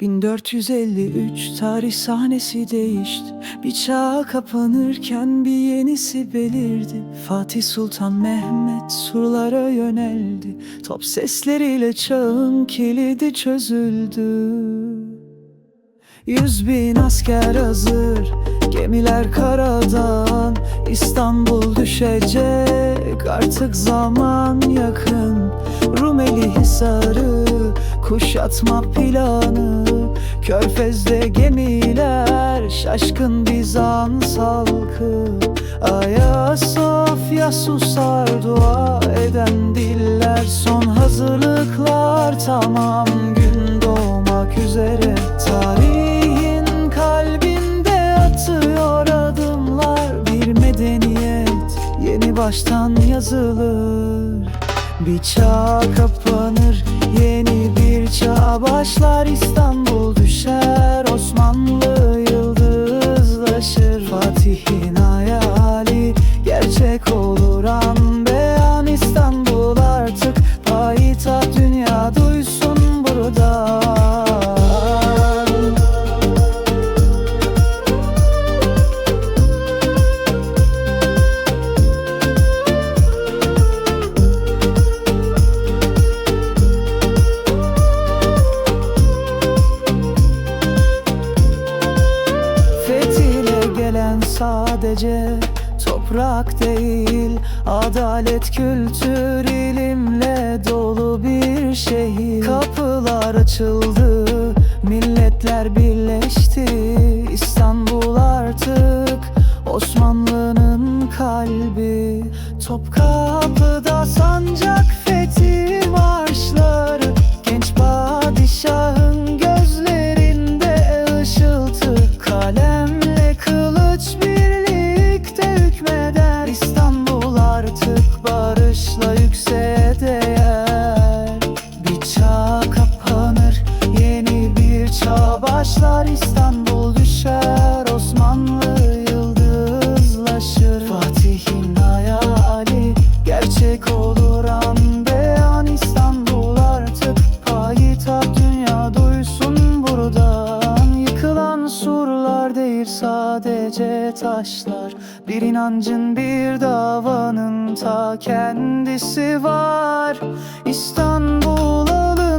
1453 tarih sahnesi değişti. Bir çağ kapanırken bir yenisi belirdi. Fatih Sultan Mehmet surlara yöneldi. Top sesleriyle çağın kilidi çözüldü. Yüz bin asker hazır Gemiler karadan. İstanbul düşecek Artık zaman yakın. Rumeli Hisarı Kuşatma planı. Körfez'de gemiler Şaşkın Bizans halkı. Ayasofya susar Dua eden diller. Son hazırlıklar tamam Gün doğmak üzere. Tarihin kalbinde atıyor adımlar. Bir medeniyet yeni baştan yazılır. Bir çağ çağ başlar İstanbul sadece toprak değil Adalet, kültür, ilimle dolu bir şehir. Kapılar açıldı, milletler birleşti. İstanbul artık Osmanlı'nın kalbi. Topkapı'da bir çağ başlar İstanbul düşer Osmanlı yıldızlaşır. Fatih'in hayali gerçek olur an beyan İstanbul artık. Payitaht dünya duysun buradan. Yıkılan surlar değil sadece taşlar. Bir inancın bir davanın ta kendisi var. İstanbul gönüller